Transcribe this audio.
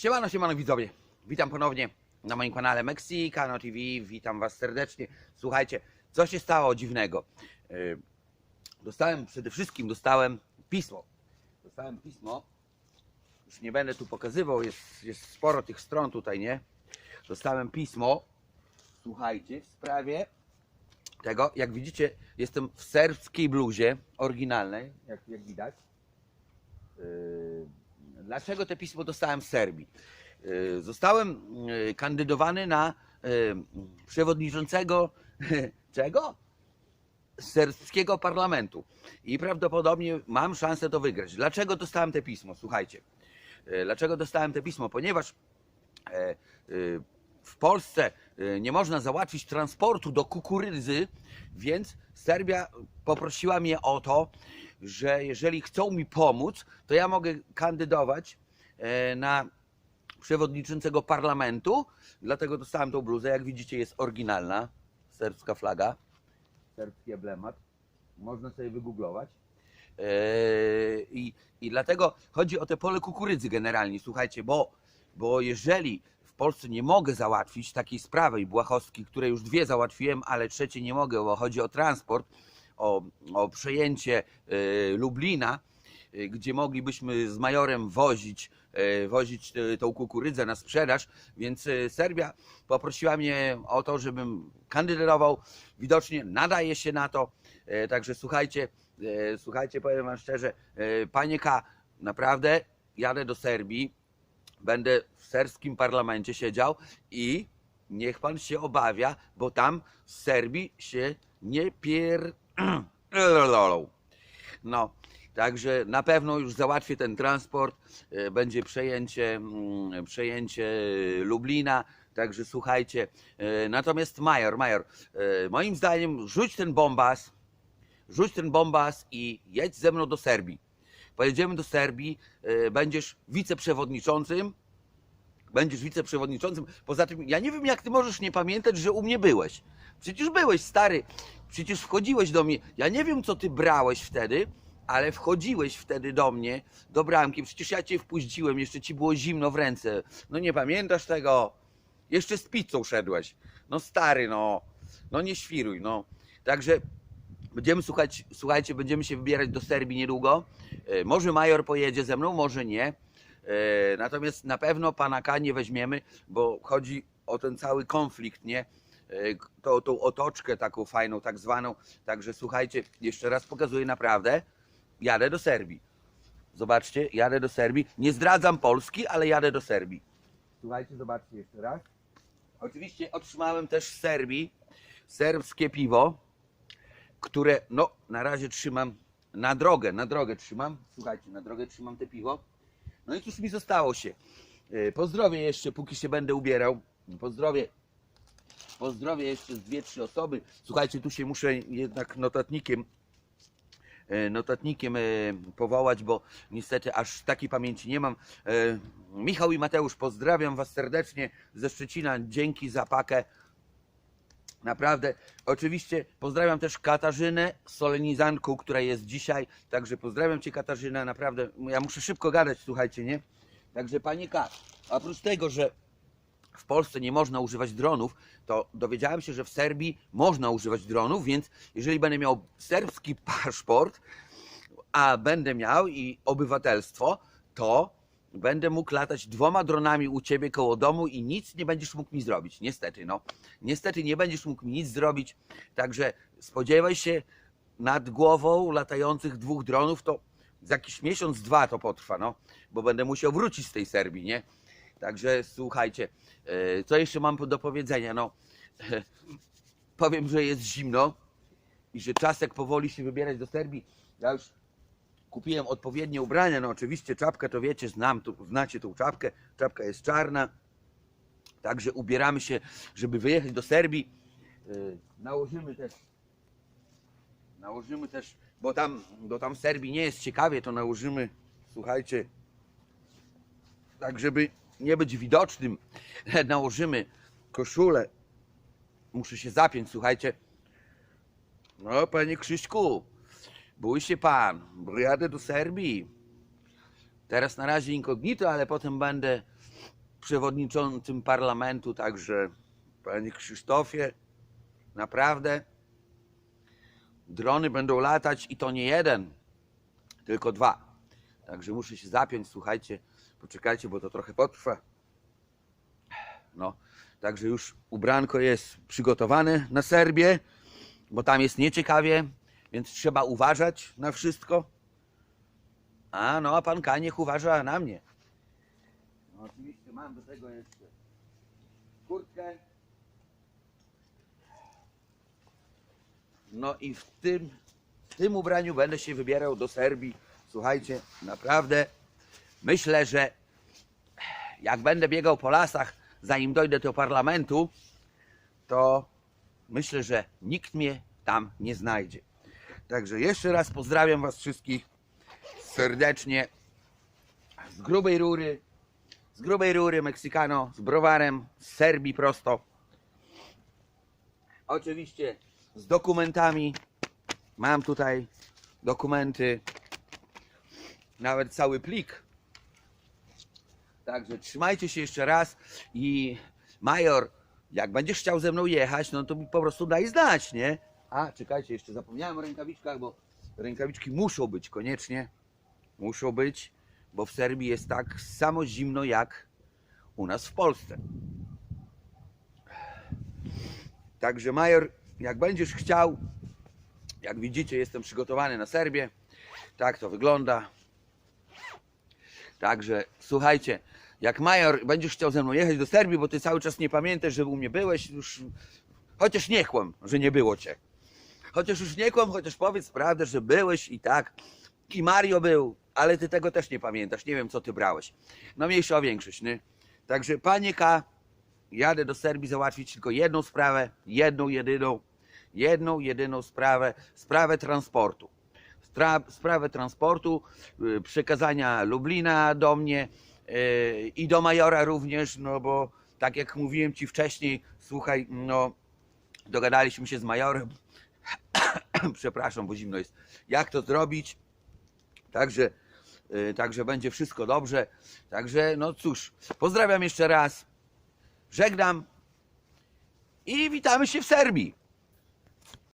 Siemano, siemano widzowie. Witam ponownie na moim kanale Mexicano TV. Witam Was serdecznie. Słuchajcie, co się stało dziwnego? Yy, Dostałem, przede wszystkim dostałem pismo. Dostałem pismo. Już nie będę tu pokazywał, jest, jest sporo tych stron tutaj, nie? Dostałem pismo, słuchajcie, w sprawie tego, jak widzicie, jestem w serbskiej bluzie oryginalnej, jak, jak widać. Dlaczego te pismo dostałem w Serbii? Yy, Zostałem yy, kandydowany na yy, przewodniczącego czego? Serbskiego parlamentu. I prawdopodobnie mam szansę to wygrać. Dlaczego dostałem te pismo? Słuchajcie. Dlaczego dostałem te pismo? Ponieważ e, w Polsce nie można załatwić transportu do kukurydzy, więc Serbia poprosiła mnie o to, że jeżeli chcą mi pomóc, to ja mogę kandydować e, na przewodniczącego parlamentu. Dlatego dostałem tą bluzę. Jak widzicie, jest oryginalna serbska flaga, serbski emblemat. Można sobie wygooglować. E, I, I dlatego chodzi o te pole kukurydzy generalnie, słuchajcie, bo, bo jeżeli w Polsce nie mogę załatwić takiej sprawy i Błachowskiej, które już dwie załatwiłem, ale trzecie nie mogę, bo chodzi o transport, o, o przejęcie e, Lublina, e, gdzie moglibyśmy z majorem wozić, e, wozić tą kukurydzę na sprzedaż, więc Serbia poprosiła mnie o to, żebym kandydował. Widocznie nadaje się na to, także słuchajcie, słuchajcie, powiem wam szczerze, panie K, naprawdę jadę do Serbii, będę w serbskim parlamencie siedział i niech pan się obawia, bo tam z Serbii się nie pier... No, także na pewno już załatwię ten transport, e, będzie przejęcie, mm, przejęcie Lublina, także słuchajcie. e, Natomiast Major, Major, e, moim zdaniem rzuć ten bombas, rzuć ten bombas i jedź ze mną do Serbii. Pojedziemy do Serbii, e, będziesz wiceprzewodniczącym, będziesz wiceprzewodniczącym. Poza tym, ja nie wiem, jak ty możesz nie pamiętać, że u mnie byłeś. Przecież byłeś, stary. Przecież wchodziłeś do mnie. Ja nie wiem, co ty brałeś wtedy, ale wchodziłeś wtedy do mnie, do bramki. Przecież ja cię wpuściłem, jeszcze ci było zimno w ręce. No nie pamiętasz tego? Jeszcze z pizzą szedłeś. No stary, no. No nie świruj, no. Także będziemy słuchać, słuchajcie, będziemy się wybierać do Serbii niedługo. E, Może major pojedzie ze mną, może nie. E, Natomiast na pewno pana K nie weźmiemy, bo chodzi o ten cały konflikt, nie? E, Tą, tą otoczkę taką fajną, tak zwaną. Także słuchajcie, jeszcze raz pokazuję naprawdę. Jadę do Serbii. Zobaczcie, jadę do Serbii. Nie zdradzam Polski, ale jadę do Serbii. Słuchajcie, zobaczcie jeszcze raz. Oczywiście otrzymałem też z Serbii serbskie piwo, które no na razie trzymam na drogę, na drogę trzymam. Słuchajcie, na drogę trzymam te piwo. No i cóż mi zostało się? E, Pozdrowię jeszcze, póki się będę ubierał. Pozdrowię. Pozdrowię jeszcze z dwie, trzy osoby. Słuchajcie, tu się muszę jednak notatnikiem e, notatnikiem e, powołać, bo niestety aż takiej pamięci nie mam. E, Michał i Mateusz, pozdrawiam Was serdecznie ze Szczecina. Dzięki za pakę. Naprawdę. Oczywiście pozdrawiam też Katarzynę Solenizanku, która jest dzisiaj. Także pozdrawiam Cię Katarzyna. Naprawdę, ja muszę szybko gadać, słuchajcie, nie? Także Panie K, oprócz tego, że w Polsce nie można używać dronów, to dowiedziałem się, że w Serbii można używać dronów, więc jeżeli będę miał serbski paszport, a będę miał i obywatelstwo, to będę mógł latać dwoma dronami u ciebie koło domu i nic nie będziesz mógł mi zrobić. Niestety, no. Niestety nie będziesz mógł mi nic zrobić, także spodziewaj się nad głową latających dwóch dronów, to za jakiś miesiąc, dwa to potrwa, no, bo będę musiał wrócić z tej Serbii, nie? Także słuchajcie, e, co jeszcze mam do powiedzenia? No, powiem, że jest zimno i że czasek powoli się wybierać do Serbii. Ja już kupiłem odpowiednie ubrania, no oczywiście czapkę to wiecie, znam, tu, znacie tą czapkę, czapka jest czarna, także ubieramy się, żeby wyjechać do Serbii. E, Nałożymy też, nałożymy też, bo tam, bo tam w Serbii nie jest ciekawie, to nałożymy, słuchajcie, tak żeby nie być widocznym, nałożymy koszulę. Muszę się zapiąć, słuchajcie. No, panie Krzyśku, bój się pan, bo jadę do Serbii. Teraz na razie incognito, ale potem będę przewodniczącym parlamentu, także panie Krzysztofie, naprawdę drony będą latać i to nie jeden, tylko dwa. Także muszę się zapiąć, słuchajcie, poczekajcie, bo to trochę potrwa. No, także już ubranko jest przygotowane na Serbię, bo tam jest nieciekawie, więc trzeba uważać na wszystko. A no, a pan Kaniech uważa na mnie. No, oczywiście mam do tego jeszcze kurtkę. No i w tym, w tym ubraniu będę się wybierał do Serbii. Słuchajcie, naprawdę myślę, że jak będę biegał po lasach, zanim dojdę do parlamentu, to myślę, że nikt mnie tam nie znajdzie. Także jeszcze raz pozdrawiam Was wszystkich serdecznie z grubej rury, z grubej rury Meksykano, z browarem, z Serbii prosto. Oczywiście z dokumentami. Mam tutaj dokumenty, nawet cały plik. Także trzymajcie się jeszcze raz i Major, jak będziesz chciał ze mną jechać, no to mi po prostu daj znać, nie? A, czekajcie, jeszcze zapomniałem o rękawiczkach, bo rękawiczki muszą być koniecznie. Muszą być, bo w Serbii jest tak samo zimno jak u nas w Polsce. Także Major, jak będziesz chciał, jak widzicie, jestem przygotowany na Serbię. Tak to wygląda. Także słuchajcie, jak Major będziesz chciał ze mną jechać do Serbii, bo ty cały czas nie pamiętasz, że u mnie byłeś, już chociaż nie kłam, że nie było cię. Chociaż już nie kłam, chociaż powiedz prawdę, że byłeś i tak. I Mario był, ale ty tego też nie pamiętasz. Nie wiem, co ty brałeś. No mniejsza o większość, nie? Także panie K, jadę do Serbii załatwić tylko jedną sprawę, jedną, jedyną, jedną, jedyną sprawę, sprawę transportu. Sprawę transportu, y, przekazania Lublina do mnie y, i do Majora również, no bo tak jak mówiłem Ci wcześniej, słuchaj, no dogadaliśmy się z Majorem, przepraszam, bo zimno jest, jak to zrobić, także, y, także będzie wszystko dobrze, także no cóż, pozdrawiam jeszcze raz, żegnam i witamy się w Serbii.